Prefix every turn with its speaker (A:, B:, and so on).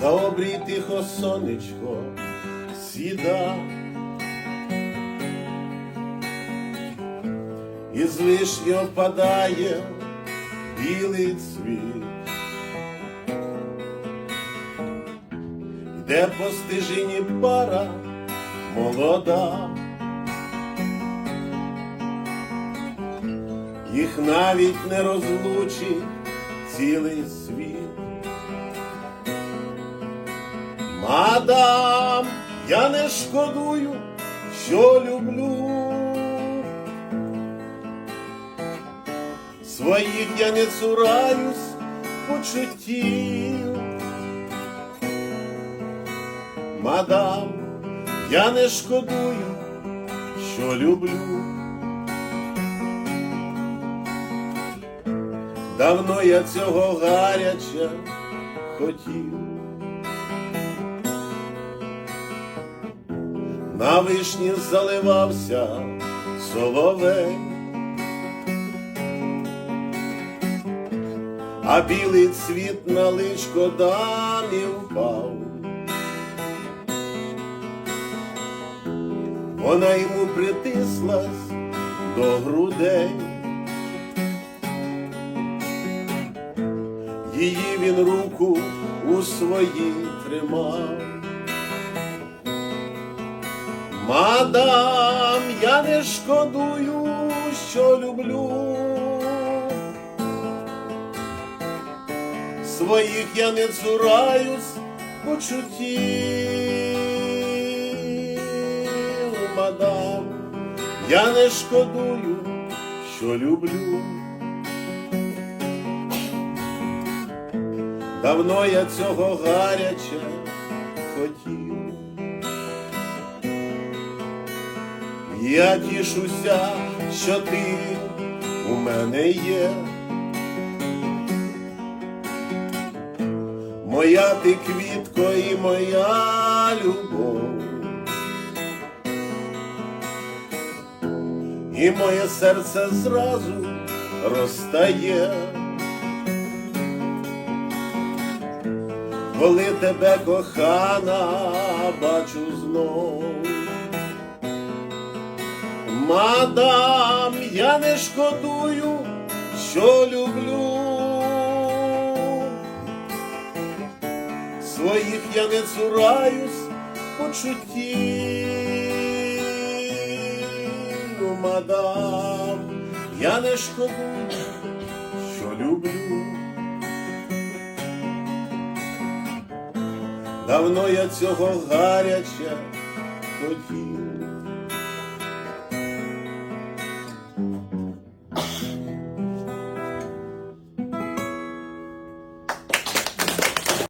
A: За обрій тихо сонечко сіда, із вишні опадає білий цвіт, йде по стежині пара молода, їх навіть не розлучить цілий світ. Мадам, я не шкодую, що люблю. Своїх я не цураюсь почуттів. Мадам, я не шкодую, що люблю. Давно я цього гаряча хотів. На вишні заливався соловей, а білий цвіт на личко дамі впав. Вона йому притислась до грудей, її він руку у своїй тримав. Мадам, я не шкодую, що люблю. Своїх я не цураюсь почуттів, мадам, я не шкодую, що люблю. Давно я цього гаряче хотів. Я тішуся, що ти у мене є. Моя ти квітко і моя любов. І моє серце зразу розтає. Коли тебе кохана бачу знов. Мадам, я не шкодую, що люблю. Своїх я не цураюсь почуттів, мадам, я не шкодую, Давно я цього гаряча хотів.